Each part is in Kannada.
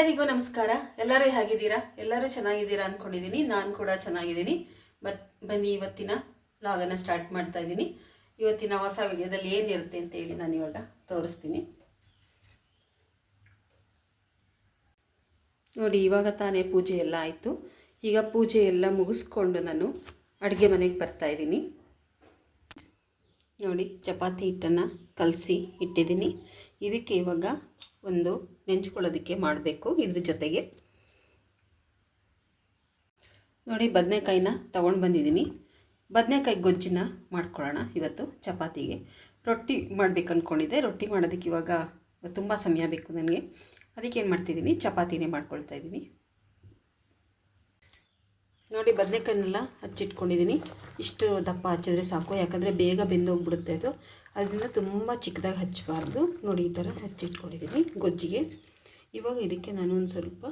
ಎಲ್ಲರಿಗೂ ನಮಸ್ಕಾರ. ಎಲ್ಲರೂ ಹೇಗಿದ್ದೀರಾ? ಎಲ್ಲರೂ ಚೆನ್ನಾಗಿದ್ದೀರಾ ಅಂದ್ಕೊಂಡಿದ್ದೀನಿ ನಾನು ಕೂಡ ಚೆನ್ನಾಗಿದ್ದೀನಿ. ಬತ್ ಬನ್ನಿ, ಇವತ್ತಿನ ಲಾಗನ್ನು ಸ್ಟಾರ್ಟ್ ಮಾಡ್ತಾ ಇದ್ದೀನಿ. ಇವತ್ತಿನ ಹೊಸ ವಿಡಿಯೋದಲ್ಲಿ ಏನಿರುತ್ತೆ ಅಂತ ಹೇಳಿ ನಾನು ಇವಾಗ ತೋರಿಸ್ತೀನಿ. ನೋಡಿ, ಇವಾಗ ತಾನೇ ಪೂಜೆ ಎಲ್ಲ ಆಯಿತು. ಈಗ ಪೂಜೆ ಎಲ್ಲ ಮುಗಿಸ್ಕೊಂಡು ನಾನು ಅಡುಗೆ ಮನೆಗೆ ಬರ್ತಾ ಇದ್ದೀನಿ. ನೋಡಿ, ಚಪಾತಿ ಹಿಟ್ಟನ್ನು ಕಲಸಿ ಇಟ್ಟಿದ್ದೀನಿ. ಇದಕ್ಕೆ ಇವಾಗ ಒಂದು ನೆಂಚ್ಕೊಳ್ಳೋದಕ್ಕೆ ಮಾಡಬೇಕು ಇದ್ರ ಜೊತೆಗೆ. ನೋಡಿ, ಬದನೆಕಾಯಿನ ತೊಗೊಂಡು ಬಂದಿದ್ದೀನಿ. ಬದನೆಕಾಯಿ ಗೊಜ್ಜನ್ನ ಮಾಡ್ಕೊಳ್ಳೋಣ ಇವತ್ತು ಚಪಾತಿಗೆ. ರೊಟ್ಟಿ ಮಾಡ್ಬೇಕು ಅಂದ್ಕೊಂಡಿದ್ದೆ ರೊಟ್ಟಿ ಮಾಡೋದಕ್ಕೆ ಇವಾಗ ತುಂಬ ಸಮಯ ಬೇಕು ನನಗೆ. ಅದಕ್ಕೆ ಏನು ಮಾಡ್ತಿದ್ದೀನಿ? ಚಪಾತಿನೇ ಮಾಡ್ಕೊಳ್ತಾ ಇದ್ದೀನಿ. ನೋಡಿ ಬದನೆಕಾಯಿನೆಲ್ಲ ಹಚ್ಚಿಟ್ಕೊಂಡಿದ್ದೀನಿ. ಇಷ್ಟು ದಪ್ಪ ಹಚ್ಚಿದ್ರೆ ಸಾಕು, ಯಾಕಂದರೆ ಬೇಗ ಬೆಂದೋಗ್ಬಿಡುತ್ತೆ ಅದು. ಅದರಿಂದ ತುಂಬ ಚಿಕ್ಕದಾಗಿ ಹಚ್ಚಬಾರ್ದು. ನೋಡಿ ಈ ಥರ ಹಚ್ಚಿಟ್ಕೊಂಡಿದ್ದೀನಿ ಗೊಜ್ಜಿಗೆ. ಇವಾಗ ಇದಕ್ಕೆ ನಾನು ಒಂದು ಸ್ವಲ್ಪ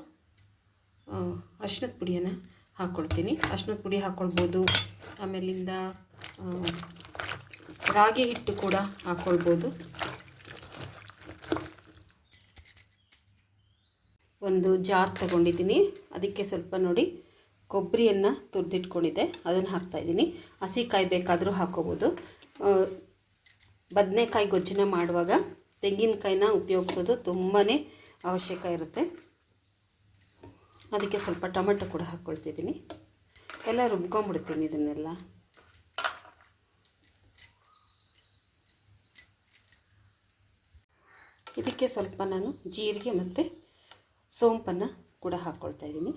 ಅರ್ಶಿನದ ಪುಡಿಯನ್ನು ಹಾಕ್ಕೊಳ್ತೀನಿ ಅರ್ಶಿನದ ಪುಡಿ ಹಾಕ್ಕೊಳ್ಬೋದು ಆಮೇಲಿಂದ ರಾಗಿ ಹಿಟ್ಟು ಕೂಡ ಹಾಕ್ಕೊಳ್ಬೋದು ಒಂದು ಜಾರ್ ತಗೊಂಡಿದ್ದೀನಿ. ಅದಕ್ಕೆ ಸ್ವಲ್ಪ ನೋಡಿ ಕೊಬ್ಬರಿಯನ್ನು ತುರಿದಿಟ್ಕೊಂಡಿದ್ದೆ. ಅದನ್ನು ಹಾಕ್ತಾಯಿದ್ದೀನಿ ಹಸಿಕಾಯಿ ಬೇಕಾದರೂ ಹಾಕೋಬೋದು. ಬದನೆಕಾಯಿ ಗೊಜ್ಜನ್ನ ಮಾಡುವಾಗ ತೆಂಗಿನಕಾಯಿನ ಉಪಯೋಗಿಸೋದು ತುಂಬಾ ಅವಶ್ಯಕ ಇರುತ್ತೆ. ಅದಕ್ಕೆ ಸ್ವಲ್ಪ ಟೊಮೆಟೊ ಕೂಡ ಹಾಕ್ಕೊಳ್ತಿದ್ದೀನಿ ಎಲ್ಲ ರುಬ್ಕೊಂಬಿಡ್ತೀನಿ ಇದನ್ನೆಲ್ಲ. ಇದಕ್ಕೆ ಸ್ವಲ್ಪ ನಾನು ಜೀರಿಗೆ ಮತ್ತು ಸೋಂಪನ್ನು ಕೂಡ ಹಾಕ್ಕೊಳ್ತಾ ಇದ್ದೀನಿ.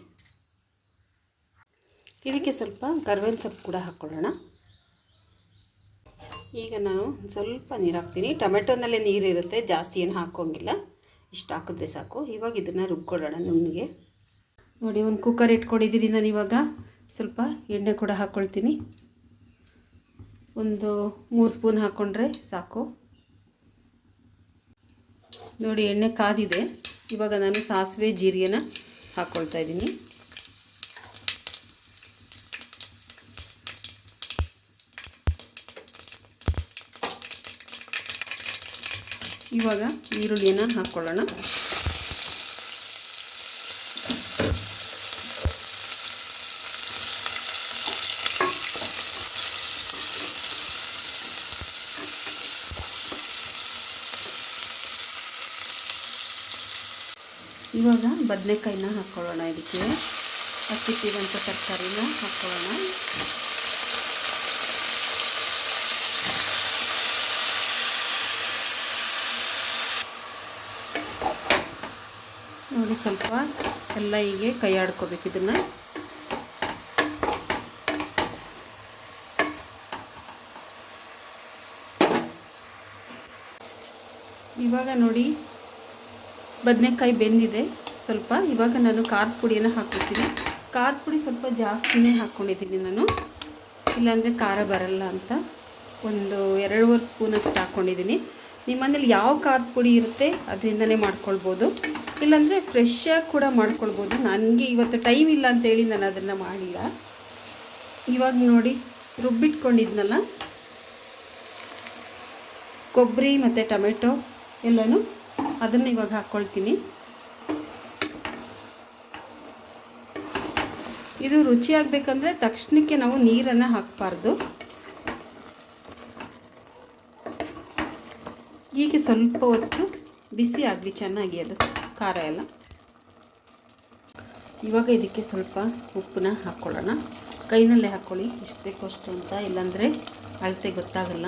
ಇದಕ್ಕೆ ಸ್ವಲ್ಪ ಕರ್ಬೇವಿನ ಸೊಪ್ಪು ಕೂಡ ಹಾಕ್ಕೊಳ್ಳೋಣ ಈಗ ನಾನು ಸ್ವಲ್ಪ ನೀರು ಹಾಕ್ತೀನಿ. ಟೊಮೆಟೊನಲ್ಲೇ ನೀರಿರುತ್ತೆ ಜಾಸ್ತಿ ಏನು ಹಾಕೋಂಗಿಲ್ಲ. ಇಷ್ಟು ಹಾಕಿದ್ರೆ ಸಾಕು. ಇವಾಗ ಇದನ್ನು ರುಬ್ಕೊಳ್ಳೋಣ ನುಣ್ಣಿಗೆ. ನೋಡಿ, ಒಂದು ಕುಕ್ಕರ್ ಇಟ್ಕೊಂಡಿದ್ದೀನಿ ನಾನು ಇವಾಗ. ಸ್ವಲ್ಪ ಎಣ್ಣೆ ಕೂಡ ಹಾಕ್ಕೊಳ್ತೀನಿ ಒಂದು ಮೂರು ಸ್ಪೂನ್ ಹಾಕ್ಕೊಂಡ್ರೆ ಸಾಕು. ನೋಡಿ, ಎಣ್ಣೆ ಕಾದಿದೆ. ಇವಾಗ ನಾನು ಸಾಸಿವೆ, ಜೀರಿಗೆನ ಹಾಕ್ಕೊಳ್ತಾ ಇದ್ದೀನಿ ಇವಾಗ ಈರುಳ್ಳಿಯನ್ನು ಹಾಕ್ಕೊಳ್ಳೋಣ ಇವಾಗ ಬದನೆಕಾಯಿನ ಹಾಕ್ಕೊಳ್ಳೋಣ ಇದಕ್ಕೆ. ಹಸಿಟ್ಟಿರುವಂಥ ತರಕಾರಿನ ಹಾಕ್ಕೊಳ್ಳೋಣ ನೋಡಿ ಸ್ವಲ್ಪ ಎಲ್ಲ ಹೀಗೆ ಕೈ ಆಡ್ಕೋಬೇಕು ಇದನ್ನು. ಇವಾಗ ನೋಡಿ ಬದನೆಕಾಯಿ ಬೆಂದಿದೆ ಸ್ವಲ್ಪ. ಇವಾಗ ನಾನು ಖಾರದ ಪುಡಿಯನ್ನು ಹಾಕ್ಕೊತೀನಿ ಖಾರದ ಪುಡಿ ಸ್ವಲ್ಪ ಜಾಸ್ತಿನೇ ಹಾಕ್ಕೊಂಡಿದ್ದೀನಿ ನಾನು. ಇಲ್ಲಾಂದರೆ ಖಾರ ಬರಲ್ಲ ಅಂತ. ಒಂದು ಎರಡೂವರೆ ಸ್ಪೂನಷ್ಟು ಹಾಕ್ಕೊಂಡಿದ್ದೀನಿ. ನಿಮ್ಮ ಮನೇಲಿ ಯಾವ ಖಾರದ ಪುಡಿ ಇರುತ್ತೆ ಅದರಿಂದನೇ ಮಾಡ್ಕೊಳ್ಬೋದು. ಇಲ್ಲಾಂದರೆ ಫ್ರೆಶ್ಶಾಗಿ ಕೂಡ ಮಾಡ್ಕೊಳ್ಬೋದು. ನನಗೆ ಇವತ್ತು ಟೈಮ್ ಇಲ್ಲ ಅಂತೇಳಿ ನಾನು ಅದನ್ನು ಮಾಡಿಲ್ಲ. ಇವಾಗ ನೋಡಿ ರುಬ್ಬಿಟ್ಕೊಂಡಿದ್ನಲ್ಲ? ಕೊಬ್ಬರಿ ಮತ್ತು ಟೊಮೆಟೊ ಎಲ್ಲನೂ ಅದನ್ನು ಇವಾಗ ಹಾಕ್ಕೊಳ್ತೀನಿ ಇದು ರುಚಿಯಾಗಬೇಕಂದ್ರೆ ತಕ್ಷಣಕ್ಕೆ ನಾವು ನೀರನ್ನು ಹಾಕಬಾರ್ದು. ಹೀಗೆ ಸ್ವಲ್ಪ ಹೊತ್ತು ಬಿಸಿ ಆಗಲಿ, ಚೆನ್ನಾಗಿ ಅದು. ಖಾರ ಎಲ್ಲ. ಇವಾಗ ಇದಕ್ಕೆ ಸ್ವಲ್ಪ ಉಪ್ಪನ್ನ ಹಾಕ್ಕೊಳ್ಳೋಣ ಕೈನಲ್ಲೇ ಹಾಕ್ಕೊಳ್ಳಿ ಎಷ್ಟು ಬೇಕೋ ಅಷ್ಟು ಅಂತ. ಇಲ್ಲಾಂದರೆ ಅಳತೆ ಗೊತ್ತಾಗಲ್ಲ.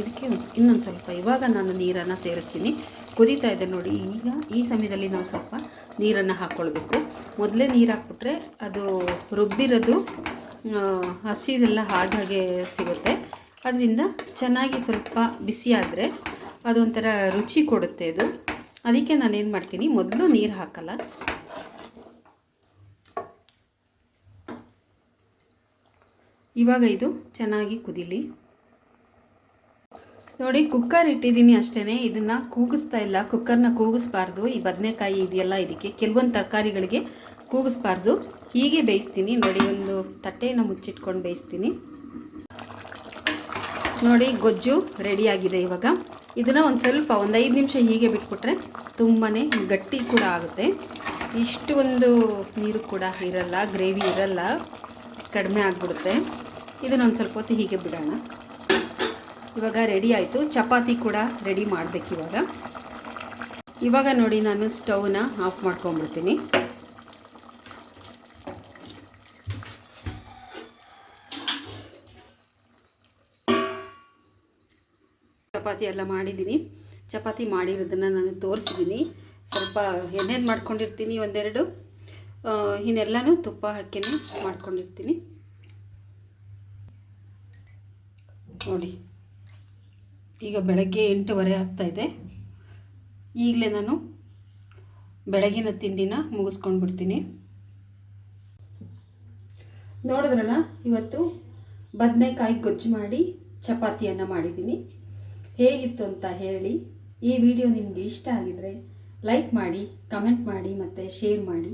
ಇದಕ್ಕೆ ಇನ್ನೊಂದು ಸ್ವಲ್ಪ. ಇವಾಗ ನಾನು ನೀರನ್ನು ಸೇರಿಸ್ತೀನಿ. ಕುದೀತಾ ಇದೆ ನೋಡಿ. ಈಗ ಈ ಸಮಯದಲ್ಲಿ ನಾವು ಸ್ವಲ್ಪ ನೀರನ್ನು ಹಾಕ್ಕೊಳ್ಬೇಕು ಮೊದಲೇ ನೀರು ಹಾಕ್ಬಿಟ್ರೆ ಅದು ರುಬ್ಬಿರೋದು ಹಸಿದೆಲ್ಲ ಹಾಗೆ ಸಿಗುತ್ತೆ. ಅದರಿಂದ ಚೆನ್ನಾಗಿ ಸ್ವಲ್ಪ ಬಿಸಿ ಆದರೆ ಅದೊಂಥರ ರುಚಿ ಕೊಡುತ್ತೆ ಇದು ಅದಕ್ಕೆ ನಾನೇನು ಮಾಡ್ತೀನಿ, ಮೊದಲು ನೀರು ಹಾಕಲ್ಲ. ಇವಾಗ ಇದು ಚೆನ್ನಾಗಿ ಕುದಿಲಿ. ನೋಡಿ ಕುಕ್ಕರ್ ಇಟ್ಟಿದ್ದೀನಿ ಅಷ್ಟೇ ಇದನ್ನು ಕೂಗಿಸ್ತಾ ಇಲ್ಲ. ಕುಕ್ಕರ್ನ ಕೂಗಿಸ್ಬಾರ್ದು. ಈ ಬದನೆಕಾಯಿ ಇದೆಯಲ್ಲ, ಇದಕ್ಕೆ ಕೆಲವೊಂದು ತರಕಾರಿಗಳಿಗೆ ಕೂಗಿಸ್ಬಾರ್ದು. ಹೀಗೆ ಬೇಯಿಸ್ತೀನಿ. ನೋಡಿ, ಒಂದು ತಟ್ಟೆಯನ್ನು ಮುಚ್ಚಿಟ್ಕೊಂಡು ಬೇಯಿಸ್ತೀನಿ. ನೋಡಿ, ಗೊಜ್ಜು ರೆಡಿಯಾಗಿದೆ ಇವಾಗ. ಇದನ್ನು ಒಂದು ಸ್ವಲ್ಪ ಒಂದು ಐದು ನಿಮಿಷ ಹೀಗೆ ಬಿಟ್ಬಿಟ್ರೆ ತುಂಬಾ ಗಟ್ಟಿ ಕೂಡ ಆಗುತ್ತೆ. ಇಷ್ಟು ಒಂದು ನೀರು ಕೂಡ ಇರಲ್ಲ, ಗ್ರೇವಿ ಇರಲ್ಲ, ಕಡಿಮೆ ಆಗಿಬಿಡುತ್ತೆ. ಇದನ್ನೊಂದು ಸ್ವಲ್ಪ ಹೊತ್ತು ಹೀಗೆ ಬಿಡೋಣ. ಇವಾಗ ರೆಡಿ ಆಯಿತು. ಚಪಾತಿ ಕೂಡ ರೆಡಿ ಮಾಡಬೇಕು ಇವಾಗ. ಇವಾಗ ನೋಡಿ ನಾನು ಸ್ಟವ್ನ ಆಫ್ ಮಾಡ್ಕೊಂಬಿಡ್ತೀನಿ ಚಪಾತಿ ಎಲ್ಲ ಮಾಡಿದ್ದೀನಿ. ಚಪಾತಿ ಮಾಡಿರೋದನ್ನು ನಾನು ತೋರಿಸಿದ್ದೀನಿ. ಸ್ವಲ್ಪ ಎಣ್ಣೆದು ಮಾಡ್ಕೊಂಡಿರ್ತೀನಿ ಒಂದೆರಡು. ಇನ್ನೆಲ್ಲನೂ ತುಪ್ಪ ಹಾಕಿನೇ ಮಾಡ್ಕೊಂಡಿರ್ತೀನಿ. ನೋಡಿ. ಈಗ ಬೆಳಗ್ಗೆ ಎಂಟೂವರೆ ಆಗ್ತಾಯಿದೆ ಈಗಲೇ ನಾನು ಬೆಳಗಿನ ತಿಂಡಿನ ಮುಗಿಸ್ಕೊಂಡು ಬಿಡ್ತೀನಿ ನೋಡಿದ್ರಲ್ಲ, ಇವತ್ತು ಬದನೆಕಾಯಿ ಗೊಜ್ಜು ಮಾಡಿ ಚಪಾತಿಯನ್ನು ಮಾಡಿದ್ದೀನಿ. ಹೇಗಿತ್ತು ಅಂತ ಹೇಳಿ ಈ ವಿಡಿಯೋ ನಿಮಗೆ ಇಷ್ಟ ಆಗಿದರೆ ಲೈಕ್ ಮಾಡಿ ಕಮೆಂಟ್ ಮಾಡಿ ಮತ್ತು ಶೇರ್ ಮಾಡಿ.